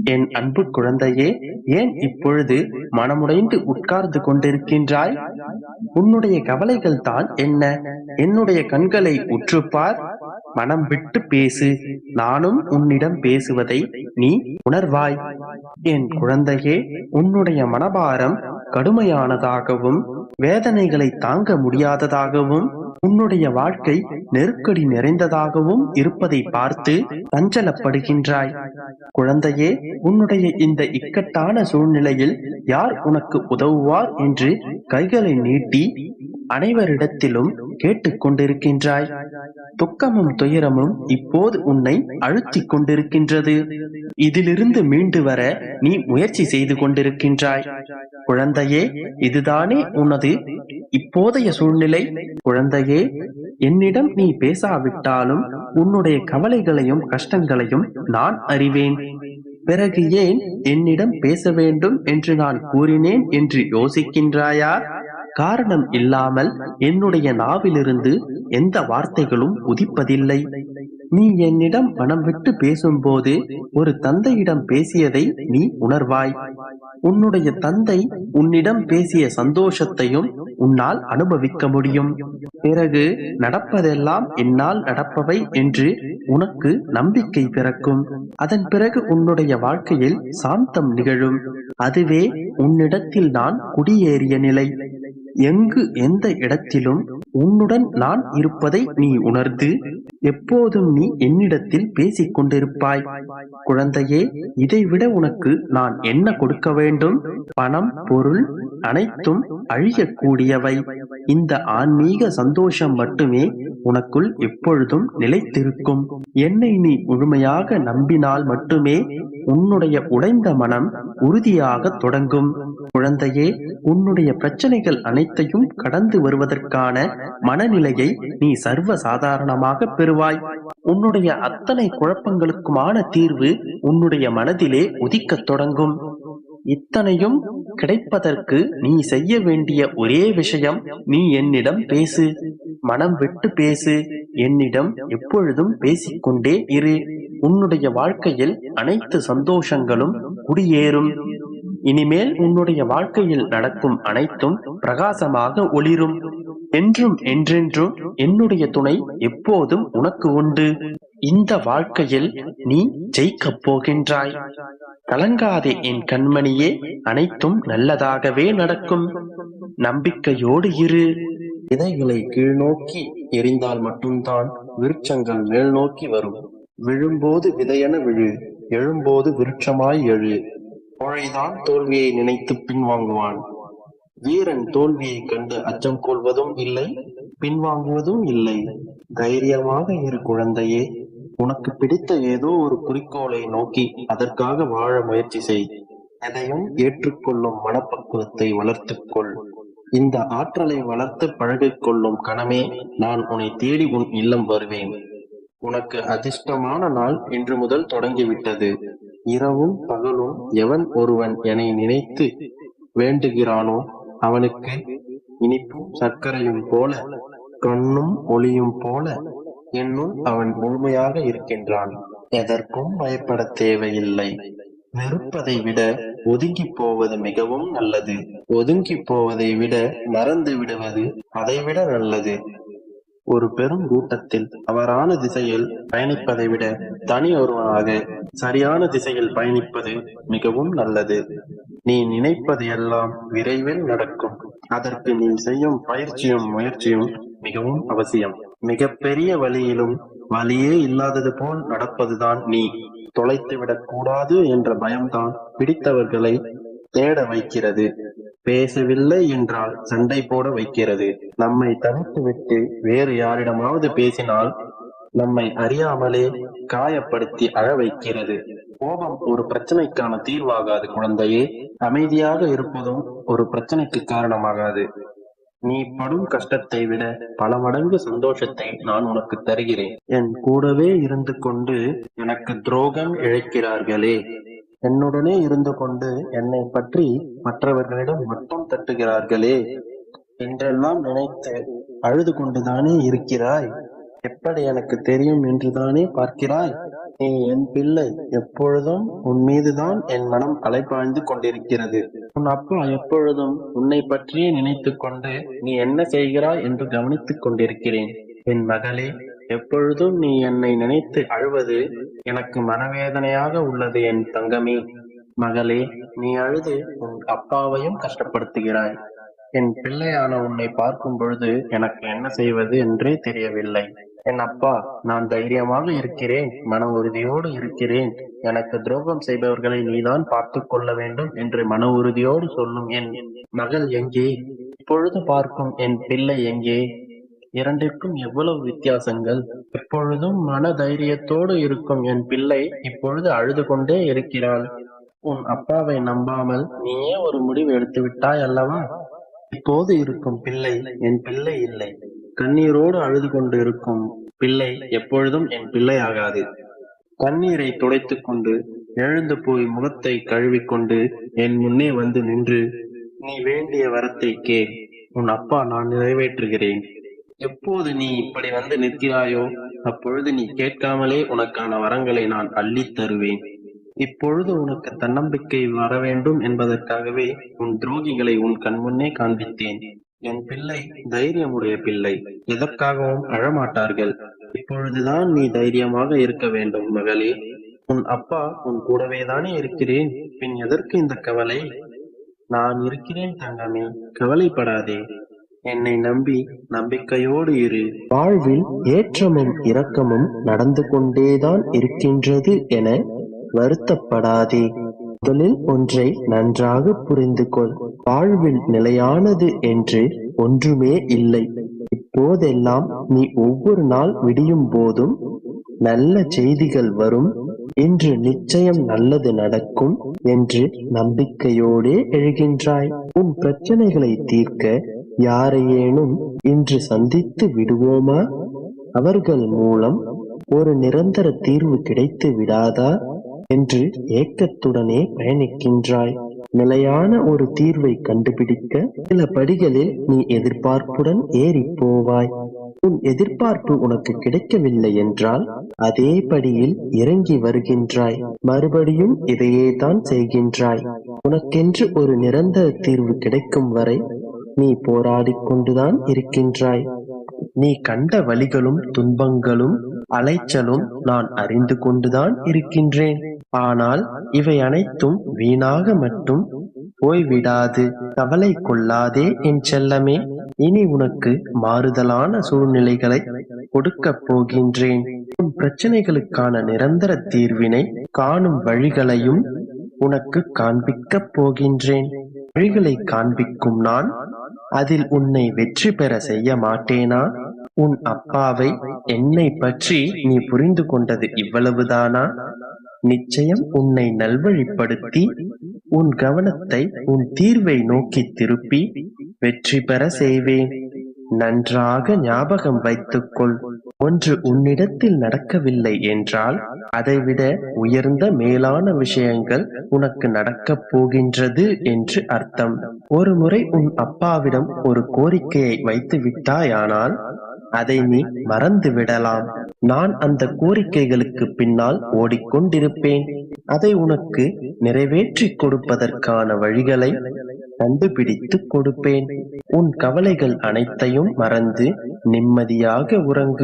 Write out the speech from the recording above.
என் அன்பு குழந்தையே ஏன் இப்பொழுது மனமுடைந்து உட்கார்ந்து கொண்டிருக்கின்றாய்? உன்னுடைய கவலைகள் தான் என்ன? என்னுடைய கண்களை உற்றுப்பார்? மனம் விட்டு பேசு. நானும் உன்னிடம் பேசுவதை நீ உணர்வாய். என் குழந்தையே உன்னுடைய மனபாரம் கடுமையானதாகவும் வேதனைகளை தாங்க முடியாததாகவும் உன்னுடைய வாழ்க்கை நெருக்கடி நிறைந்ததாகவும் இருப்பதை பார்த்து அஞ்சலப்படுகின்றாய். குழந்தையே உன்னுடைய இந்த இக்கட்டான சூழ்நிலையில் யார் உனக்கு உதவுவார் என்று கைகளை நீட்டி அனைவரிடத்திலும் கேட்டுக்கொண்டிருக்கின்றாய். துக்கமும் துயரமும் இப்போது உன்னை அழுத்திக் கொண்டிருக்கின்றது. இதிலிருந்து மீண்டு வர நீ முயற்சி செய்து கொண்டிருக்கின்றாய். குழந்தையே இதுதானே உனது இப்போதைய சூழ்நிலை? குழந்தையே என்னிடம் நீ பேசாவிட்டாலும் உன்னுடைய கவலைகளையும் கஷ்டங்களையும் நான் அறிவேன். பிறகு ஏன் என்னிடம் பேச வேண்டும் என்று நான் கூறினேன் என்று யோசிக்கின்றாயா? காரணம் இல்லாமல் என்னுடைய நாவிலிருந்து எந்த வார்த்தைகளும் உதிப்பதில்லை. நீ என்னிடம் மனம் விட்டு பேசும்போது ஒரு தந்தையிடம் பேசியதை நீ உணர்வாய். உன்னுடைய தந்தை உன்னிடம் பேசிய சந்தோஷத்தையும் உன்னால் அனுபவிக்க முடியும். பிறகு நடப்பதெல்லாம் என்னால் நடப்பவை என்று உனக்கு நம்பிக்கை பிறக்கும். அதன் பிறகு உன்னுடைய வாழ்க்கையில் சாந்தம் நிகழும். அதுவே உன்னிடத்தில் நான் குடியேறிய நிலை. எங்கு எந்த இடத்திலும் உன்னுடன் நான் இருப்பதை நீ உணர்ந்து எப்போதும் நீ என்னிடத்தில் பேசிக் கொண்டிருப்பாய் குழந்தையே இதைவிட உனக்கு நான் என்ன கொடுக்க வேண்டும்? பணம் பொருள் அனைத்தும் அழியக்கூடியவை. இந்த ஆன்மீக சந்தோஷம் மட்டுமே உனக்குள் எப்பொழுதும் நிலைத்திருக்கும். என்னை நீ முழுமையாக நம்பினால் மட்டுமே உன்னுடைய உடைந்த மனம் உறுதியாக தொடங்கும். குழந்தையே உன்னுடைய பிரச்சனைகள் அனைத்தையும் கடந்து வருவதற்கான மனநிலையை நீ சர்வ சாதாரணமாக பெறுவாய். உன்னுடைய அத்தனை குழப்பங்களுக்குமான தீர்வு உன்னுடைய மனதிலே உதிக்கத் தொடங்கும். இத்தனையும் கிடைப்பதற்கு நீ செய்ய வேண்டிய ஒரே விஷயம் நீ என்னிடம் பேசு. மனம் விட்டு பேசு. என்னிடம் எப்பொழுதும் பேசிக்கொண்டே இரு. உன்னுடைய வாழ்க்கையில் அனைத்து சந்தோஷங்களும் குடியேறும். இனிமேல் உன்னுடைய வாழ்க்கையில் நடக்கும் அனைத்தும் பிரகாசமாக ஒளிரும். என்றும் என்றென்றும் என்னுடைய துணை எப்போதும் உனக்கு உண்டு. இந்த வாழ்க்கையில் நீ ஜெயிக்கப் போகின்றாய். கலங்காதே என் கண்மணியே அனைத்தும் நல்லதாகவே நடக்கும். நம்பிக்கையோடு இரு. விதைகளை கீழ்நோக்கி எரிந்தால் மட்டும்தான் விருட்சங்கள் மேல் நோக்கி வரும். விழும்போது விதையென விழு எழும்போது விருட்சமாய் எழு. கோழைதான் தோல்வியை நினைத்து பின்வாங்குவான். வீரன் தோல்வியை கண்டு அச்சம் கொள்வதும் இல்லை பின்வாங்குவதும் இல்லை. தைரியமாக இரு குழந்தையே உனக்கு பிடித்த ஏதோ ஒரு குறிக்கோளை நோக்கி அதற்காக வாழ முயற்சி செய். எதையும் ஏற்றுக்கொள்ளும் மனப்பக்குவத்தை வளர்த்துக்கொள் இந்த ஆற்றலை வளர்த்து பழகிக் கொள்ளும் கணமே நான் உன்னை தேடி உன் இல்லம் வருவேன். உனக்கு அதிர்ஷ்டமான நாள் இன்று முதல் தொடங்கிவிட்டது. இரவும் பகலும் எவன் ஒருவன் என்னை நினைத்து வேண்டுகிறானோ அவனுக்கு இனிப்பும் சர்க்கரையும் போல கண்ணும் ஒளியும் போல என்னுள் அவன் முழுமையாக இருக்கின்றான். எதற்கும் பயப்பட தேவையில்லை. வெறுப்பதை விட ஒதுங்கி போவது மிகவும் நல்லது. ஒதுங்கி போவதை விட மறந்து விடுவது அதைவிட நல்லது. ஒரு பெரும் கூட்டத்தில் அவரான திசையில் பயணிப்பதை விட தனி ஒருவனாக சரியான திசையில் பயணிப்பது மிகவும் நல்லது. நீ நினைப்பது எல்லாம் விரைவில் நடக்கும். அதற்கு நீ செய்யும் பயிற்சியும் முயற்சியும் மிகவும் அவசியம். மிகப்பெரிய வழியிலும் வழியே இல்லாதது போல் நடப்பதுதான் நீ. தொலைத்துவிடக் கூடாது என்ற பயம்தான் பிடித்தவர்களை தேட வைக்கிறது. பேசவில்லை என்றால் சண்டை போட வைக்கிறது. நம்மை தவிர்த்துவிட்டு வேறு யாரிடமாவது பேசினால் நம்மை அறியாமலே காயப்படுத்தி அழ வைக்கிறது. கோபம் ஒரு பிரச்சனைக்கான தீர்வாகாது குழந்தையே. அமைதியாக இருப்பதும் ஒரு பிரச்சனைக்கு காரணமாகாது. நீ படும் கஷ்டத்தை விட பல மடங்கு சந்தோஷத்தை நான் உனக்கு தருகிறேன். என் கூடவே இருந்து கொண்டு எனக்கு துரோகம் இழைக்கிறார்களே. என்னுடனே இருந்து கொண்டு என்னை பற்றி மற்றவர்களிடம் மட்டும் தட்டுகிறார்களே. என்றெல்லாம் நினைத்து அழுது கொண்டுதானே இருக்கிறாய்? எப்படி எனக்கு தெரியும் என்றுதானே பார்க்கிறாய்? நீ என் பிள்ளை. எப்பொழுதும் உன் மீதுதான் என் மனம் அலைப்பாய்ந்து கொண்டிருக்கிறது. உன் அப்பா எப்பொழுதும் உன்னை பற்றியே நினைத்துக் கொண்டு நீ என்ன செய்கிறாய் என்று கவனித்துக் கொண்டிருக்கிறேன். என் மகளே எப்பொழுதும் நீ என்னை நினைத்து அழுவது எனக்கு மனவேதனையாக உள்ளது என் தங்கமே. மகளே நீ அழுது உன் அப்பாவையும் கஷ்டப்படுத்துகிறாய். என் பிள்ளையான உன்னை பார்க்கும் பொழுது எனக்கு என்ன செய்வது என்றே தெரியவில்லை. என் அப்பா நான் தைரியமாக இருக்கிறேன் மன உறுதியோடு இருக்கிறேன். எனக்கு துரோகம் செய்பவர்களை நீதான் பார்த்து கொள்ள வேண்டும் என்று மன உறுதியோடு சொல்லும் என் மகள் எங்கே? இப்பொழுது பார்க்கும் என் பிள்ளை எங்கே? இரண்டிற்கும் எவ்வளவு வித்தியாசங்கள். எப்பொழுதும் மன தைரியத்தோடு இருக்கும் என் பிள்ளை இப்பொழுது அழுது கொண்டே இருக்கிறாள். உன் அப்பாவை நம்பாமல் நீயே ஒரு முடிவு எடுத்து விட்டாய் அல்லவா? இப்போது இருக்கும் பிள்ளை என் பிள்ளை இல்லை. கண்ணீரோடு அழுது கொண்டு இருக்கும் பிள்ளை எப்பொழுதும் என் பிள்ளை ஆகாது கண்ணீரை துடைத்துக் கொண்டு எழுந்து போய் முகத்தை கழுவிக்கொண்டு என் முன்னே வந்து நின்று நீ வேண்டிய வரத்தை கே உன் அப்பா நான் நிறைவேற்றுகிறேன். எப்போது நீ இப்படி வந்து நிற்கிறாயோ அப்பொழுது நீ கேட்காமலே உனக்கான வரங்களை நான் அள்ளித் தருவேன். இப்பொழுது உனக்கு தன்னம்பிக்கை வர வேண்டும் என்பதற்காகவே உன் துரோகிகளை உன் கண்முன்னே காண்பித்தேன். என் பிள்ளை தைரியமுடைய பிள்ளை. எதற்காகவும் அழமாட்டார்கள். இப்பொழுதுதான் நீ தைரியமாக இருக்க வேண்டும் மகளே. உன் அப்பா உன் கூடவே தானே இருக்கிறேன். பின் எதற்கு இந்த கவலை? நான் இருக்கிறேன் தங்கமே கவலைப்படாதே. என்னை நம்பி நம்பிக்கையோடு இரு. வாழ்வில் ஏற்றமும் இரக்கமும் நடந்து கொண்டேதான் இருக்கின்றது என வருத்தப்படாதே. முதலில் ஒன்றை நன்றாக புரிந்து கொள் வாழ்வில் நிலையானது என்று ஒன்றுமே இல்லை. இப்போதெல்லாம் நீ ஒவ்வொரு நாள் விடியும் போதும் நல்ல செய்திகள் வரும். இன்று நிச்சயம் நல்லது நடக்கும் என்று நம்பிக்கையோடே எழுகின்றாய். உன் பிரச்சனைகளை தீர்க்க யாரையேனும் இன்று சந்தித்து விடுவோமா? அவர்கள் மூலம் ஒரு நிரந்தர தீர்வு கிடைத்து விடாதா? என்று ஏக்கத்துடனே பயணிக்கின்றாய். நிலையான ஒரு தீர்வை கண்டுபிடிக்க சில படிகளில் நீ எதிர்பார்ப்புடன் ஏறி போவாய். உன் எதிர்பார்ப்பு உனக்கு கிடைக்கவில்லை என்றால் அதே படியில் இறங்கி வருகின்றாய். மறுபடியும் இதையே தான் செய்கின்றாய். உனக்கென்று ஒரு நிரந்தர தீர்வு கிடைக்கும் வரை நீ போராடி கொண்டுதான் இருக்கின்றாய். நீ கண்ட வழிகளும் துன்பங்களும் அலைச்சலும் நான் அறிந்து கொண்டுதான் இருக்கின்றேன். ஆனால் இவை அனைத்தும் வீணாக மட்டும் போய்விடாது. கவலை கொள்ளாதே என் செல்லமே இனி உனக்கு மாறுதலான சூழ்நிலைகளை கொடுக்கப் போகின்றேன். உன் பிரச்சனைகளுக்கான நிரந்தர தீர்வினை காணும் வழிகளையும் உனக்கு காண்பிக்கப் போகின்றேன். வழிகளை காண்பிக்கும் நான் அதில் உன்னை வெற்றி பெற செய்ய மாட்டேனா? உன் அப்பாவை என்னை பற்றி நீ புரிந்து கொண்டது இவ்வளவுதானா? நிச்சயம் உன்னை நல்வழிப்படுத்தி உன் கவனத்தை உன் தீர்வை நோக்கி திருப்பி வெற்றி பெற செய்வேன். நன்றாக ஞாபகம் வைத்துக்கொள். ஒன்று உன்னிடத்தில் நடக்கவில்லை என்றால் அதைவிட உயர்ந்த மேலான விஷயங்கள் உனக்கு நடக்கப் போகின்றது என்று அர்த்தம். ஒரு முறை உன் அப்பாவிடம் ஒரு கோரிக்கையை வைத்து விட்டாயானால் அதை நீ மறந்து விடலாம் நான் அந்த கோரிக்கைகளுக்கு பின்னால் ஓடிக்கொண்டிருப்பேன். அதை உனக்கு நிறைவேற்றி கொடுப்பதற்கான வழிகளை கண்டுபிடித்து கொடுப்பேன். உன் கவலைகள் அனைத்தையும் மறந்து நிம்மதியாக உறங்கு.